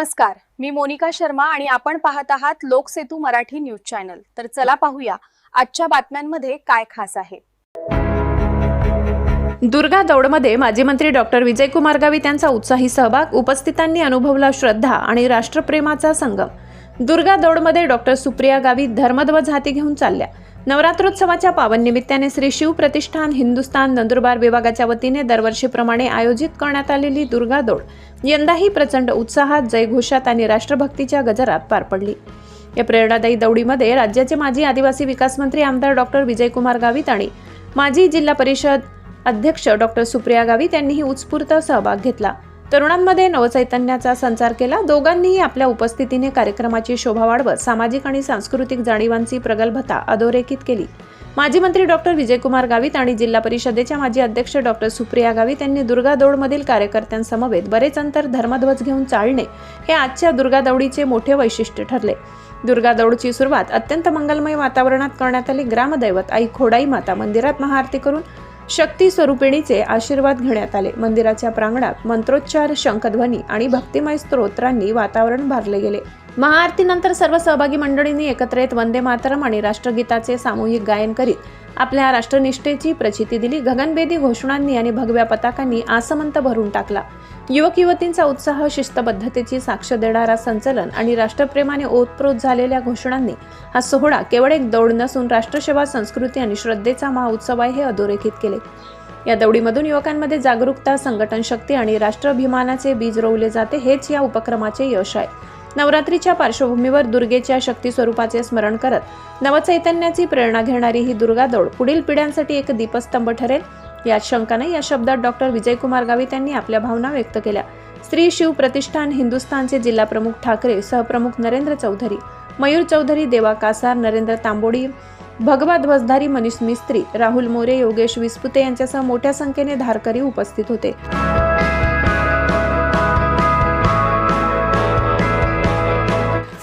नमस्कार मी मोनिका शर्मा आणि आपण पाहत आहात लोकसेतू मराठी न्यूज चॅनल. तर चला पाहूया आजच्या बातम्यांमध्ये काय खास आहे. दुर्गा दौडमध्ये माजी मंत्री डॉक्टर विजयकुमार गावित यांचा उत्साही सहभाग उपस्थितांनी अनुभवला श्रद्धा आणि राष्ट्रप्रेमाचा संगम. दुर्गा दौडमध्ये डॉक्टर सुप्रिया गावित धर्मध्वज हाती घेऊन चालल्या. नवरात्रोत्सवाच्या पावन निमित्ताने श्री शिव प्रतिष्ठान हिंदुस्तान नंदुरबार विभागाच्या वतीने दरवर्षीप्रमाणे आयोजित करण्यात आलेली दुर्गा दौड यंदाही प्रचंड उत्साहात जयघोषात आणि राष्ट्रभक्तीच्या गजरात पार पडली. या प्रेरणादायी दौडीमध्ये राज्याचे माजी आदिवासी विकास मंत्री आमदार डॉक्टर विजयकुमार गावित आणि माजी जिल्हा परिषद अध्यक्ष डॉक्टर सुप्रिया गावित यांनीही उत्स्फूर्त सहभाग घेतला. तरुणांमध्ये नवचैतन्याचा संचार केला. दोघांनीही आपल्या उपस्थितीने कार्यक्रमाची शोभा वाढवत सामाजिक आणि सांस्कृतिक जाणीवांची प्रगल्भता अधोरेखित केली. माजी मंत्री डॉक्टर विजयकुमार गावित आणि जिल्हा परिषदेच्या माजी अध्यक्ष डॉक्टर सुप्रिया गावित यांनी दुर्गा दौडमधील कार्यकर्त्यांसमवेत बरेच अंतर धर्मध्वज घेऊन चालणे हे आजच्या दुर्गा दौडीचे मोठे वैशिष्ट्य ठरले. दुर्गा दौडची सुरुवात अत्यंत मंगलमय वातावरणात करण्यात आली. ग्रामदैवत आई खोडाई माता मंदिरात महाआरती करून शक्ती स्वरूपिणीचे आशीर्वाद घेण्यात आले. मंदिराच्या प्रांगणात मंत्रोच्चार शंखध्वनी आणि भक्तिमय स्तोत्रांनी वातावरण भारले गेले. महाआरतीनंतर सर्व सहभागी मंडळींनी एकत्र येत वंदे मातरम आणि राष्ट्रगीताचे सामूहिक गायन करीत आपल्या राष्ट्रनिष्ठेची प्रचिती दिली. गगनभेदी घोषणांनी आणि भगव्या पताकांनी आसमंत भरून टाकला. युवक युवतींचा उत्साह शिस्तबद्धतेची साक्ष देणारा संचलन आणि राष्ट्रप्रेमाने ओतप्रोत झालेल्या घोषणांनी हा सोहळा केवळ एक दौड नसून राष्ट्रसेवा संस्कृती आणि श्रद्धेचा महाउत्सव आहे हे अधोरेखित केले. या दौडीमधून युवकांमध्ये जागरूकता संघटन शक्ती आणि राष्ट्राभिमानाचे बीज रोवले जाते हेच या उपक्रमाचे यश आहे. नवरात्रीच्या पार्श्वभूमीवर दुर्गेच्या शक्ती स्वरूपाचे स्मरण करत नवचैतन्याची प्रेरणा घेणारी ही दुर्गा दौड पुढील पिढ्यांसाठी एक दीपस्तंभ ठरेल. यात शंका नाही या शब्दात डॉक्टर विजयकुमार गावित यांनी आपल्या भावना व्यक्त केल्या. श्री शिव प्रतिष्ठान हिंदुस्थानचे जिल्हा प्रमुख ठाकरे सहप्रमुख नरेंद्र चौधरी मयूर चौधरी देवा कासार नरेंद्र तांबोडी भगवा ध्वजधारी मनीष मिस्त्री राहुल मोरे योगेश विस्पुते यांच्यासह मोठ्या संख्येने धारकरी उपस्थित होते.